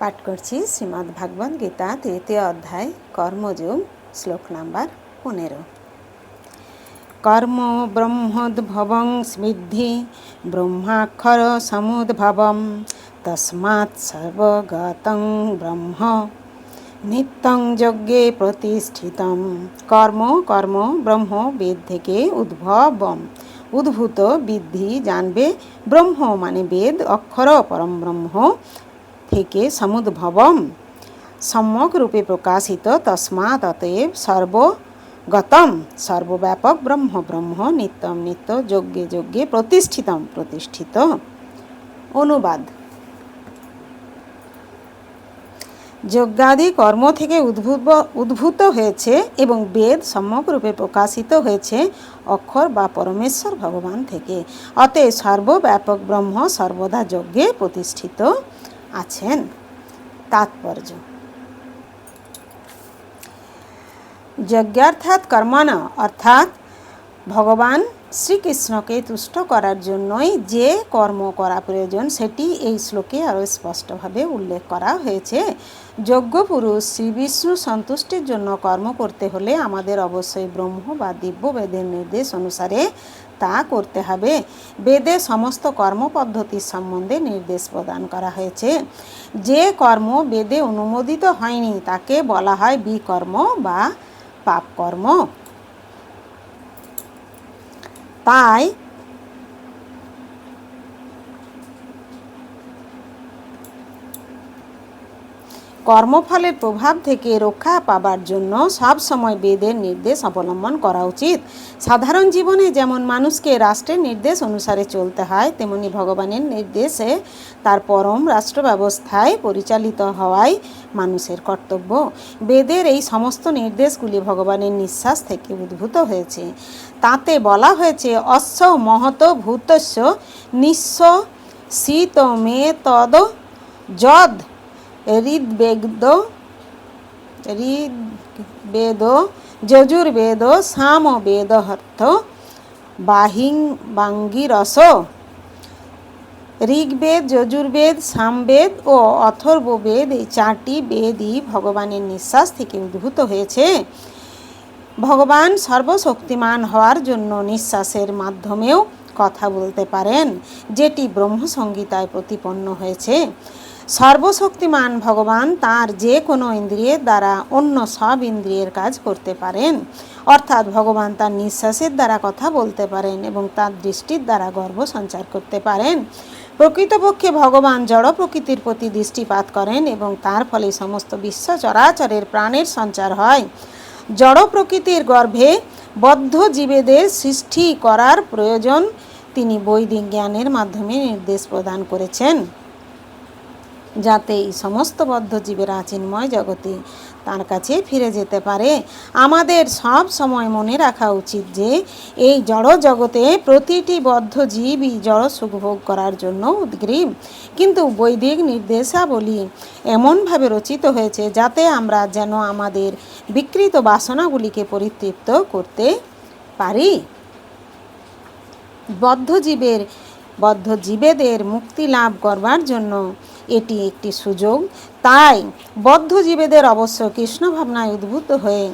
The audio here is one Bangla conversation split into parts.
পাঠ করছি শ্রীমদ্ ভাগবত গীতা তৃতীয় অধ্যায়, কর্মযোগ, শ্লোক নাম্বার পনেরো। কর্ম ব্রহ্মোদ্ভবং স্মিদ্ধি ব্রহ্মাক্ষর সমুদ্ভবম তস্মাৎ সর্বগতং ব্রহ্ম নিত্যং যজ্ঞে প্রতিষ্ঠিতম। কর্ম কর্ম ব্রহ্ম বেদ থেকে উদ্ভবম। উদ্ভূত বিদ্ধি জানবে ব্রহ্ম মানে বেদ, অক্ষর পরম ব্রহ্ম থেকে সমুদ্ভবম সম্যক রূপে প্রকাশিত তস্মাৎ অতএব সর্বগতম সর্বব্যাপক ব্রহ্ম ব্রহ্ম নিত্যম নিত্য যজ্ঞে যজ্ঞে প্রতিষ্ঠিতম প্রতিষ্ঠিত অনুবাদ যজ্ঞাদি কর্ম থেকে উদ্ভূত উদ্ভূত হয়েছে এবং বেদ সম্যক রূপে প্রকাশিত হয়েছে অক্ষর বা পরমেশ্বর ভগবান থেকে। অতএব সর্বব্যাপক ব্রহ্ম সর্বদা যজ্ঞে প্রতিষ্ঠিত। আছেন? তাৎপর্য। যজ্ঞার্থাৎ কর্মণ অর্থাৎ ভগবান শ্রীকৃষ্ণকে তুষ্ট করার জন্যই যে কর্ম করা প্রয়োজন, সেটি এই শ্লোকে আরও স্পষ্টভাবে উল্লেখ করা হয়েছে। যজ্ঞ পুরুষ শ্রী বিষ্ণু সন্তুষ্টির জন্য কর্ম করতে হলে আমাদের অবশ্যই ব্রহ্ম বা দিব্য বেদের নির্দেশ অনুসারে তা করতে হবে। বেদে সমস্ত কর্মপদ্ধতির সম্বন্ধে নির্দেশ প্রদান করা হয়েছে। যে কর্ম বেদে অনুমোদিত হয়নি, তাকে বলা হয় বিকর্ম বা পাপকর্ম। তাই কর্মফলের প্রভাব থেকে রক্ষা পাবার জন্য সব সময় বেদের নির্দেশ অবলম্বন করা উচিত। সাধারণ জীবনে যেমন মানুষকে রাষ্ট্রের নির্দেশ অনুসারে চলতে হয়, তেমনি ভগবানের নির্দেশে তার পরম রাষ্ট্র ব্যবস্থায় পরিচালিত হওয়াই মানুষের কর্তব্য। বেদের এই সমস্ত নির্দেশগুলি ভগবানের নিঃশ্বাস থেকে উদ্ভূত হয়েছে। তাতে বলা হয়েছে, অশ্ব মহত ভূতস্য নিঃস্ব শীত মে তদ যদ ঋদ্বেদ ঋদ্বেদ যজুর্বেদ সামবেদ অর্থ বাহিং বাঙ্গিরস ঋগ্বেদ যজুর্বেদ সামবেদ ও অথর্ববেদ এই চারটি বেদই ভগবানের নিঃশ্বাস থেকে উদ্ভূত হয়েছে। ভগবান সর্বশক্তিমান হওয়ার জন্য নিঃশ্বাসের মাধ্যমেও কথা বলতে পারেন, যেটি ব্রহ্মসংগীতায় প্রতিপন্ন হয়েছে। সর্বশক্তিমান ভগবান তার যে কোনো ইন্দ্রিয়ের দ্বারা অন্য সব ইন্দ্রিয়ের কাজ করতে পারেন। অর্থাৎ ভগবান তার নিঃশ্বাসের দ্বারা কথা বলতে পারেন এবং তার দৃষ্টির দ্বারা গর্ব সঞ্চার করতে পারেন। প্রকৃতপক্ষে ভগবান জড় প্রকৃতির প্রতি দৃষ্টিপাত করেন এবং তার ফলে সমস্ত বিশ্ব চরাচরের প্রাণের সঞ্চার হয়। জড় প্রকৃতির গর্ভে বদ্ধ জীবেদের সৃষ্টি করার প্রয়োজন তিনি বৈদিক জ্ঞানের মাধ্যমে নির্দেশ প্রদান করেছেন। যাতে এই সমস্ত বদ্ধ জীবেরা চিন্ময় জগতে তার কাছে ফিরে যেতে পারে। আমাদের সব সময় মনে রাখা উচিত যে, এই জড় জগতে প্রতিটি বদ্ধ জীবই জড় সুখভোগ করার জন্য উদ্গ্রীব। কিন্তু বৈদিক নির্দেশাবলী এমনভাবে রচিত হয়েছে যাতে আমরা যেন আমাদের বিকৃত বাসনাগুলিকে পরিতৃপ্ত করতে পারি। বদ্ধ জীবের বদ্ধ জীবেদের মুক্তি লাভ করবার জন্য এটি একটি সুযোগ। তাই বদ্ধ জীবেদের অবশ্য কৃষ্ণ ভাবনায় উদ্বুদ্ধ হয়ে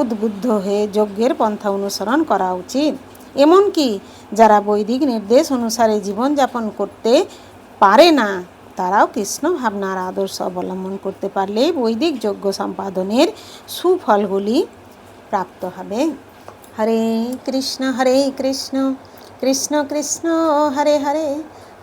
উদ্বুদ্ধ হয়ে যজ্ঞের পন্থা অনুসরণ করা উচিত। এমনকি যারা বৈদিক নির্দেশ অনুসারে জীবনযাপন করতে পারে না, তারাও কৃষ্ণ ভাবনার আদর্শ অবলম্বন করতে পারলে বৈদিক যজ্ঞ সম্পাদনের সুফলগুলি প্রাপ্ত হবে। হরে কৃষ্ণ হরে কৃষ্ণ কৃষ্ণ কৃষ্ণ, হরে হরে।